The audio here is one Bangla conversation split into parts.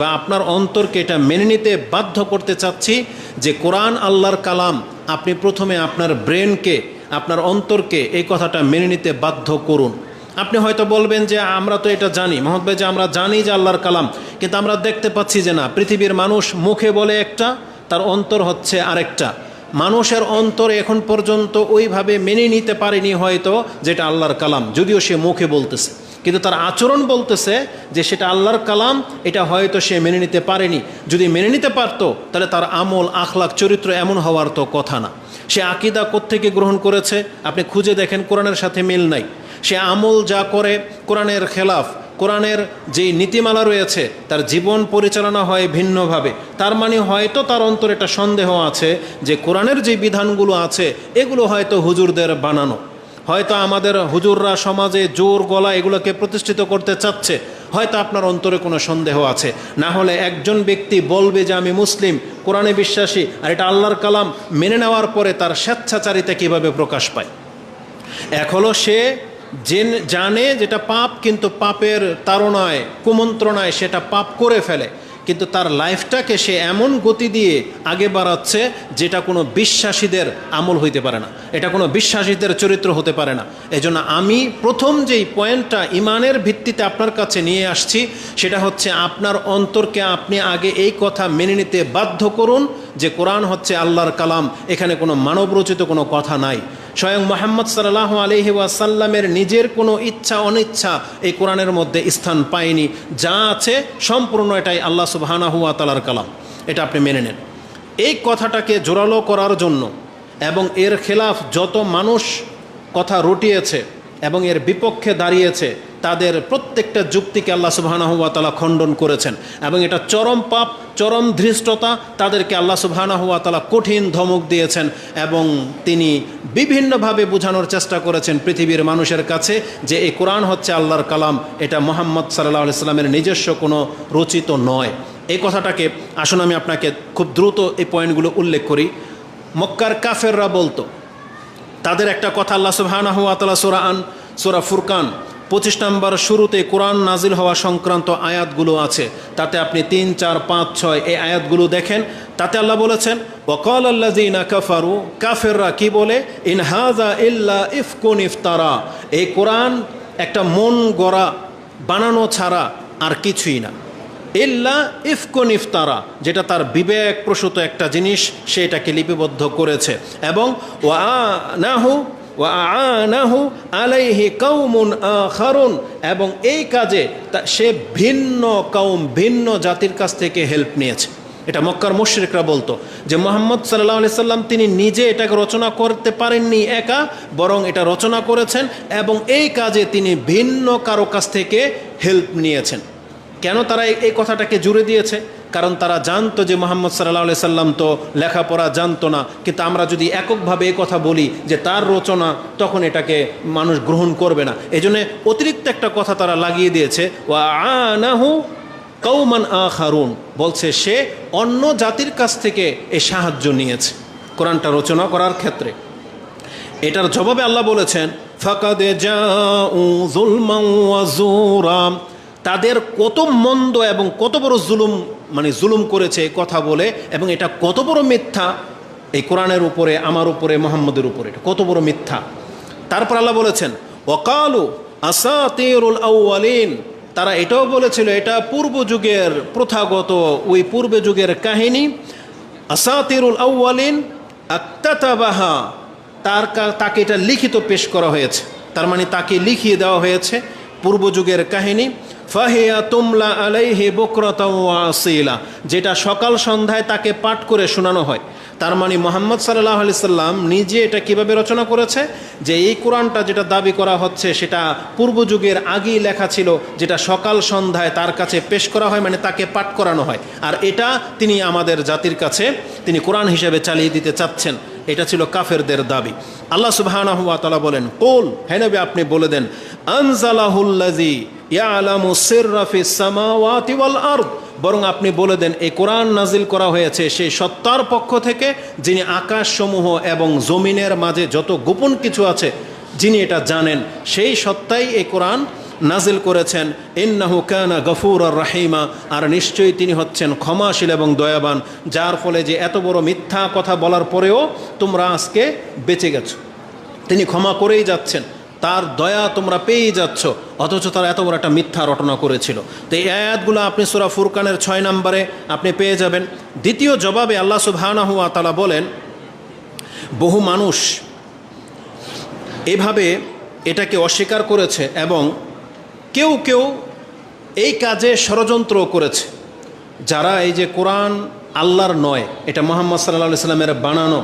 বা আপনার অন্তরকে এটা মেনে নিতে বাধ্য করতে চাচ্ছি যে কোরআন আল্লাহর কালাম আপনি প্রথমে আপনার ব্রেনকে, আপনার অন্তরকে এই কথাটা মেনে নিতে বাধ্য করুন। আপনি হয়তো বলবেন যে আমরা তো এটা জানি, মোহাম্মদ ভাই যে আমরা জানি যে আল্লাহর কালাম, কিন্তু আমরা দেখতে পাচ্ছি যে না, পৃথিবীর মানুষ মুখে বলে একটা, তার অন্তর হচ্ছে আরেকটা। মানুষের অন্তর এখন পর্যন্ত ওইভাবে মেনে নিতে পারেনি হয়তো যেটা আল্লাহর কালাম, যদিও সে মুখে বলতেছে। কিন্তু তার আচরণ বলতেছে যে সেটা আল্লাহর কালাম, এটা হয়তো সে মেনে নিতে পারেনি। যদি মেনে নিতে পারতো, তাহলে তার আমল, আখলাখ, চরিত্র এমন হওয়ার তো কথা না। সে আকিদা কোত্থেকে গ্রহণ করেছে? আপনি খুঁজে দেখেন, কোরআনের সাথে মিল নাই। সে আমল যা করে, কোরআনের খেলাফ, কোরআনের যেই নীতিমালা রয়েছে, তার জীবন পরিচালনা হয় ভিন্নভাবে। তার মানে হয়তো তার অন্তরে একটা সন্দেহ আছে যে কোরআনের যে বিধানগুলো আছে, এগুলো হয়তো হুজুরদের বানানো। হয়তো আমাদের হুজুররা সমাজে জোর গলা এগুলোকে প্রতিষ্ঠিত করতে চাচ্ছে, হয়তো আপনার অন্তরে কোনো সন্দেহ আছে। না হলে একজন ব্যক্তি বলবে যে আমি মুসলিম, কোরআনে বিশ্বাসী, আর এটা আল্লাহর কালাম, মেনে নেওয়ার পরে তার স্বেচ্ছাচারিতা কীভাবে প্রকাশ পায়? এক হলো সে জেন, জানে যেটা পাপ, কিন্তু পাপের তাড়নায়, কুমন্ত্রণায় সেটা পাপ করে ফেলে। কিন্তু তার লাইফটাকে সে এমন গতি দিয়ে আগে বাড়াচ্ছে যেটা কোনো বিশ্বাসীদের আমল হইতে পারে না। এটা কোনো বিশ্বাসীদের চরিত্র হতে পারে না। এজন্য আমি প্রথম যেই পয়েন্টটা ইমানের ভিত্তিতে আপনার কাছে নিয়ে আসছি, সেটা হচ্ছে আপনার অন্তরকে আপনি আগে এই কথা মেনে নিতে বাধ্য করুন যে কোরআন হচ্ছে আল্লাহর কালাম, এখানে কোনো মানবরচিত কোনো কথা নাই। স্বয়ং মোহাম্মদ সাল্লাহ আলহি ওয়াসাল্লামের নিজের কোনো ইচ্ছা, অনিচ্ছা এই কোরআনের মধ্যে স্থান পায়নি। যা আছে সম্পূর্ণ এটাই আল্লাহ সুবাহানাহুয়া তালার কালাম। এটা আপনি মেনে নেন। এই কথাটাকে জোরালো করার জন্য এবং এর খেলাফ যত মানুষ কথা রটিয়েছে এবং এর বিপক্ষে দাঁড়িয়েছে তাদের প্রত্যেকটা যুক্তিকে আল্লাহ সুবাহানাহুয়া তালা খণ্ডন করেছেন এবং এটা চরম পাপ, চরম ধৃষ্টতা তাদেরকে আল্লাহ সুবাহানাহুয়া তালা কঠিন ধমক দিয়েছেন এবং তিনি বিভিন্নভাবে বোঝানোর চেষ্টা করেছেন পৃথিবীর মানুষের কাছে যে এই কোরআন হচ্ছে আল্লাহর কালাম, এটা মোহাম্মদ সাল্লাহ সাল্লামের নিজস্ব কোনো রচিত নয়। এই কথাটাকে আসুন আমি আপনাকে খুব দ্রুত এই পয়েন্টগুলো উল্লেখ করি। মক্কার কাফেররা বলতো, তাদের একটা কথা আল্লাহ সুবহানাহ ওয়া তাআলা সূরা আন সূরা ফুরকান, পঁচিশ নম্বর শুরুতে কোরআন নাজিল হওয়া সংক্রান্ত আয়াতগুলো আছে। তাতে আপনি তিন, চার, পাঁচ, ছয় এই আয়াতগুলো দেখেন। তাতে আল্লাহ বলেছেন ওকল আল্লাজিনা কাফারু কাফেররা কি বলে? ইনহাজা ইল্লা ইফকুন ইফতারা এই কোরআন একটা মন গড়া, বানানো ছাড়া আর কিছুই না। ইল্লা ইফকুন ইফতারা, যেটা তার বিবেক প্রসূত একটা জিনিস, সে এটাকে লিপিবদ্ধ করেছে। এবং ওয়া নাহু আলাইহি কৌমুন এবং এই কাজে সে ভিন্ন কৌম ভিন্ন জাতির কাছ থেকে হেল্প নিয়েছে। এটা মক্কার মুশরিকরা বলতো যে মোহাম্মদ সাল্লাহ আলি সাল্লাম তিনি নিজে এটাকে রচনা করতে পারেননি একা, বরং এটা রচনা করেছেন, এবং এই কাজে তিনি ভিন্ন কারও কাছ থেকে হেল্প নিয়েছেন। কেন তারা এই কথাটাকে জুড়ে দিয়েছে? কারণ তারা জানতো যে মোহাম্মদ সাল্লাহ আলি সাল্লাম তো লেখাপড়া জানতো না। কিন্তু আমরা যদি এককভাবে এ কথা বলি যে তার রচনা, তখন এটাকে মানুষ গ্রহণ করবে না। এই অতিরিক্ত একটা কথা তারা লাগিয়ে দিয়েছে ও আনাহু কৌমান আখারুন। বলছে, সে অন্য জাতির কাছ থেকে এ সাহায্য নিয়েছে। কোরআনটা রচনা করার ক্ষেত্রে। এটার জবাবে আল্লাহ বলেছেন, ফাকাদে ওয়া জুরা তাদের কত মন্দ এবং কত বড় জুলুম মানে জুলুম করেছে কথা বলে এবং এটা কত বড় মিথ্যা? এই কোরআনের উপরে, আমার উপরে, মোহাম্মদের উপরে, এটা কত বড় মিথ্যা? তারপর আল্লাহ বলেছেন ওকালু আসাতিরুল আউয়ালিন তারা এটাও বলেছিল, এটা পূর্ব যুগের প্রথাগত, ওই পূর্ব যুগের কাহিনী। আসাতিরুল আউয়ালিন আত্মাতাবাহা তার তাকে এটা লিখিত পেশ করা হয়েছে। তার মানে তাকে লিখিয়ে দেওয়া হয়েছে পূর্ব যুগের কাহিনী। ফাহিয়া তুমলা আলাইহি বকরতা আসিলা, যেটা সকাল সন্ধ্যায় তাকে পাঠ করে শোনানো হয়। তার মানে মোহাম্মদ সাল্লাহ আলি সাল্লাম নিজে এটা কীভাবে রচনা করেছে? যে এই কোরআনটা যেটা দাবি করা হচ্ছে, সেটা পূর্ব যুগের আগেই লেখা ছিল, যেটা সকাল সন্ধ্যায় তার কাছে পেশ করা হয় মানে তাকে পাঠ করানো হয়। আর এটা তিনি আমাদের জাতির কাছে, তিনি কোরআন হিসেবে চালিয়ে দিতে চাচ্ছেন। এটা ছিল কাফেরদের দাবি। আল্লাহ সুবহানাহু ওয়া তাআলা বলেন, কোল হেনবে আপনি বলে দেন আনজালাহুল্লাজি বরং আপনি বলে দেন, এই কোরআন নাজিল করা হয়েছে সেই সত্তার পক্ষ থেকে, যিনি আকাশসমূহ এবং জমিনের মাঝে যত গোপন কিছু আছে, যিনি এটা জানেন, সেই সত্তাই এই কোরআন নাজিল করেছেন, ইন্নাহু কানা গফুর আর রাহিমা আর নিশ্চয়ই তিনি হচ্ছেন ক্ষমাশীল এবং দয়াবান, যার ফলে যে এত বড় মিথ্যা কথা বলার পরেও তোমরা আজকে বেঁচে গেছো। তিনি ক্ষমা করেই যাচ্ছেন, তার দয়া তোমরা পেয়েই যাচ্ছ, অথচ তারা এত বড় একটা মিথ্যা রটনা করেছিল। তো এই আয়াতগুলো আপনি সুরা ফুরকানের ছয় নম্বরে আপনি পেয়ে যাবেন। দ্বিতীয় জবাবে আল্লাহ সুবহানাহু ওয়া তাআলা বলেন, বহু মানুষ এভাবে এটাকে অস্বীকার করেছে এবং কেউ কেউ এই কাজে ষড়যন্ত্র করেছে। যারা এই যে কোরআন আল্লাহর নয়, এটা মোহাম্মদ সাল্লা সাল্লামের বানানো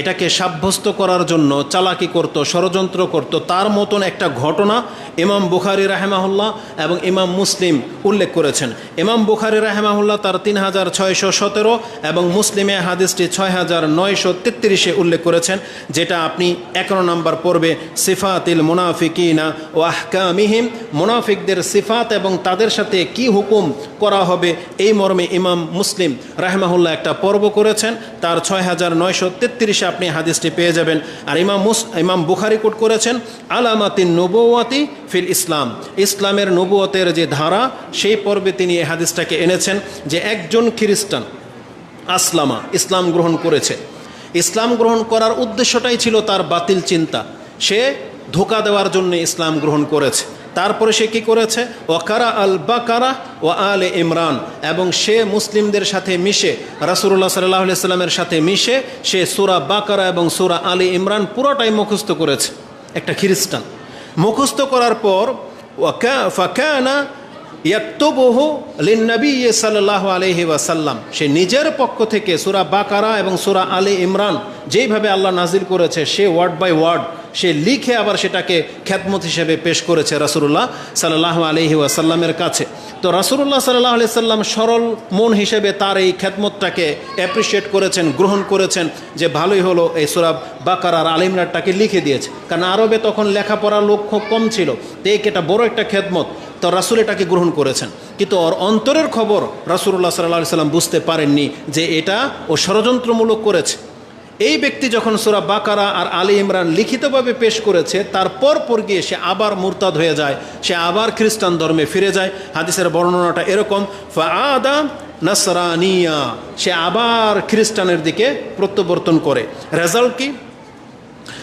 এটাকে সাব্যস্ত করার জন্য চালাকি করত, ষড়যন্ত্র করত। তার মতন একটা ঘটনা ইমাম বুখারি রাহেমাহুল্লাহ এবং ইমাম মুসলিম উল্লেখ করেছেন। ইমাম বুখারি রাহেমাহুল্লাহ তার তিন হাজার ছয়শো সতেরো এবং মুসলিমে হাদিসটি ছয় হাজার নয়শো তেত্রিশে উল্লেখ করেছেন, যেটা আপনি এগারো নম্বর পড়বে সিফাতিল মুনাফিকিনা ও আহকামিহিম, মুনাফিকদের সিফাত এবং তাদের সাথে কি হুকুম করা হবে এই মর্মে ইমাম মুসলিম রাহমাহুল্লাহ একটা পর্ব করেছেন। তার ছয় হাজার নয়শো তেত্রিশে আপনি হাদিসটি পেয়ে যাবেন। আর ইমাম মুস, ইমাম বুখারি কোট করেছেন, আলামাতিন নবুয়াতি ফিল ইসলাম। ইসলামের নবুয়তের যে ধারা, সেই পর্বে তিনি এই হাদিসটাকে এনেছেন যে একজন খ্রিস্টান আসলামা ইসলাম গ্রহণ করেছে। ইসলাম গ্রহণ করার উদ্দেশ্যটাই ছিল তার বাতিল চিন্তা। সে ধোকা দেওয়ার জন্য ইসলাম গ্রহণ করেছে। তারপরে সে কি করেছে? ওয়াকারা আল বাকারা ও আলে ইমরান। এবং সে মুসলিমদের সাথে মিশে রাসুল্লাহ সাল্লাহ সাল্লামের সাথে মিশে সে সুরা বাকারা এবং সুরা আলী ইমরান পুরোটাই মুখস্থ করেছে। একটা খ্রিস্টান। মুখস্থ করার পর, ওয়াকা, ফাকানা ইয়াক্তবহু লিন্নবী সাল্লাহ আলহি ওয়াসাল্লাম। সে নিজের পক্ষ থেকে সুরা বাকারা এবং সুরা আলী ইমরান যেইভাবে আল্লাহ নাজির করেছে, সে ওয়ার্ড বাই ওয়ার্ড সে লিখে আবার সেটাকে খ্যাতমত হিসেবে পেশ করেছে রাসুল্লাহ সাল্লাহ আলহি ওয়াসাল্লামের কাছে। তো রাসুল্লাহ সাল্লাহ আলি সাল্লাম সরল মন হিসেবে তার এই খ্যাতমতটাকে অ্যাপ্রিসিয়েট করেছেন, গ্রহণ করেছেন যে ভালোই হলো এই সুরাব বাকার আর আলিমরারটাকে লিখে দিয়েছে। কারণ আরবে তখন লেখাপড়ার লোক খুব কম ছিল। তো এটা বড় একটা খ্যাতমত। তো রাসুল এটাকে গ্রহণ করেছেন। কিন্তু ওর অন্তরের খবর রাসুল্লাহ সাল্লাহ সাল্লাম বুঝতে পারেননি যে এটা ও ষড়যন্ত্রমূলক করেছে। এই ব্যক্তি যখন সুরা বাকারা আর আলী ইমরান লিখিতভাবে পেশ করেছে, তারপর পর গিয়ে সে আবার মুরতাদ হয়ে যায়, সে আবার খ্রিস্টান ধর্মে ফিরে যায়। হাদিসের বর্ণনাটা এরকম ফাদা নাসরানিয়া সে আবার খ্রিস্টানের দিকে প্রত্যাবর্তন করে। রেজাল্ট কি?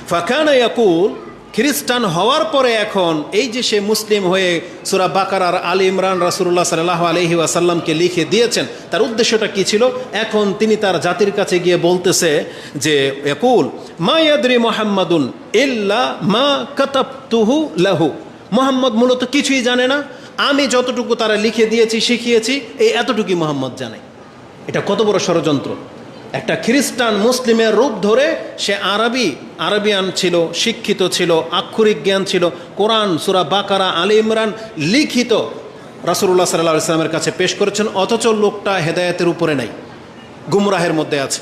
ফাখানা ইয়াকুল খ্রিস্টান হওয়ার পরে এখন এই যে সে মুসলিম হয়ে সুরা বাকার আর আলী ইমরান রাসুল্লাহ সাল্লাহ আলহি ওয়াসাল্লামকে লিখে দিয়েছেন, তার উদ্দেশ্যটা কি ছিল? এখন তিনি তার জাতির কাছে গিয়ে বলতেছে যে একুল মা ইয়াদরি মোহাম্মদুন ইল্লা মা কাতাবতুহু লাহু। মোহাম্মদ মূলত কিছুই জানে না। আমি যতটুকু তারা লিখে দিয়েছি, শিখিয়েছি, এই এতটুকুই মোহাম্মদ জানে। এটা কত বড় ষড়যন্ত্র? একটা খ্রিস্টান মুসলিমের রূপ ধরে সে আরবি, আরবিয়ান ছিল, শিক্ষিত ছিল, আক্ষরিক জ্ঞান ছিল। কোরআন, সুরা বাকারা, আলী ইমরান লিখিত রাসুল্লাহ সাল্লাহ ইসলামের কাছে পেশ করেছেন, অথচ লোকটা হেদায়তের উপরে নাই, গুমরাহের মধ্যে আছে।